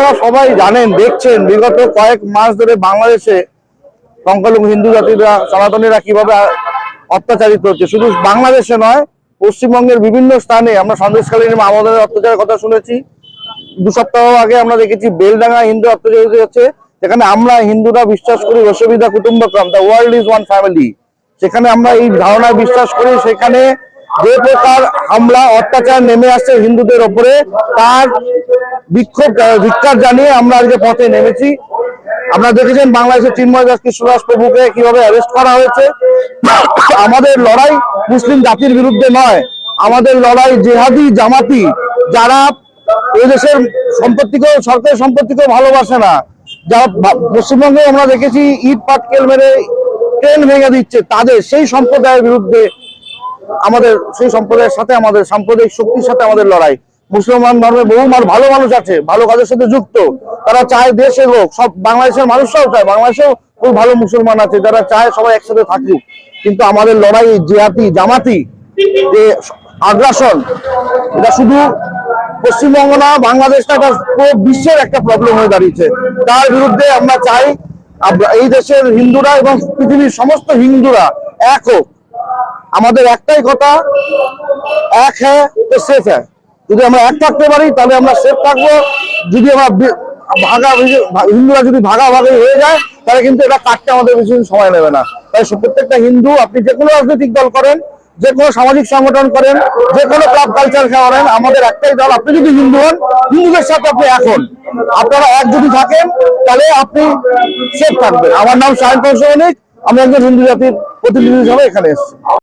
আপনারা সবাই জানেন, দেখছেন, বিগত কয়েক মাস ধরে বাংলাদেশে সংখ্যালঘু হিন্দু জাতিরা, সনাতনীরা কীভাবে অত্যাচারিত হচ্ছে। শুধু বাংলাদেশে নয়, পশ্চিমবঙ্গের বিভিন্ন স্থানে আমরা সন্দেশকালীন আমাদের অত্যাচারের কথা শুনেছি। দু সপ্তাহ আগে আমরা দেখেছি বেলডাঙ্গা হিন্দু অত্যাচারিত হচ্ছে যেখানে আমরা হিন্দুরা বিশ্বাস করি রসবিদা কুটুম্বকম the world is one family সেখানে আমরা এই ধারণায় বিশ্বাস করি, সেখানে যে প্রকার হামলা অত্যাচার নেমে আসছে হিন্দুদের ওপরে তার বিক্ষোভ আহ, ধিক্কার জানিয়ে আমরা আজকে পথে নেমেছি। আপনারা দেখেছেন বাংলাদেশের চিন্ময় দাস কৃষ্ণদাস প্রভুকে কীভাবে অ্যারেস্ট করা হয়েছে। আমাদের লড়াই মুসলিম জাতির বিরুদ্ধে নয়। আমাদের লড়াই জেহাদি জামাতি যারা এই দেশের সম্পত্তিকেও সরকারি সম্পত্তিকেও ভালোবাসে না। যারা পশ্চিমবঙ্গে আমরা দেখেছি ইট পাটকেল মেরে ট্রেন ভেঙে দিচ্ছে তাদের সেই সম্প্রদায়ের বিরুদ্ধে আমাদের সেই সম্প্রদায়ের সাথে, আমাদের সাম্প্রদায়িক শক্তির সাথে আমাদের লড়াই। মুসলমান ধর্মে বহু ভালো মানুষ আছে, ভালো কাজের সাথে যুক্ত। তারা চায় দেশ এগোক সব বাংলাদেশের মানুষরাও চায়, বাংলাদেশেও খুব ভালো মুসলমান আছে, যারা চায় সবাই একসাথে থাকুক। কিন্তু আমাদের লড়াই জিহাদি জামাতি, যে আগ্রাসন, এটা শুধু পশ্চিমবঙ্গ না, বাংলাদেশটা একটা পুরো বিশ্বের একটা প্রবলেম হয়ে দাঁড়িয়েছে। তার বিরুদ্ধে আমরা চাই এই দেশের হিন্দুরা এবং পৃথিবীর সমস্ত হিন্দুরা এক হোক। আমাদের একটাই কথা, এক হ্যাঁ সেফ হ্যাঁ। যদি আমরা এক থাকতে পারি, তাহলে আমরা সেফ থাকব। যদি আমরা ভাগা হিন্দুরা যদি ভাগাভাগি হয়ে যায়, তাহলে কিন্তু এটা কাটতে আমাদের বেশি সময় নেবে না। তাই প্রত্যেকটা হিন্দু, আপনি যে কোনো রাজনৈতিক দল করেন, যে কোনো সামাজিক সংগঠন করেন, যে কোনো ক্লাব কালচার করেন আমাদের একটাই দল। আপনি যদি হিন্দু হন, হিন্দুদের সাথে আপনি এখন আপনারা এক যদি থাকেন, তাহলে আপনি সেফ থাকবেন। আমার নাম সায়ন কৌশলিক আমি একজন হিন্দু জাতির প্রতিনিধি হিসাবে এখানে এসেছি।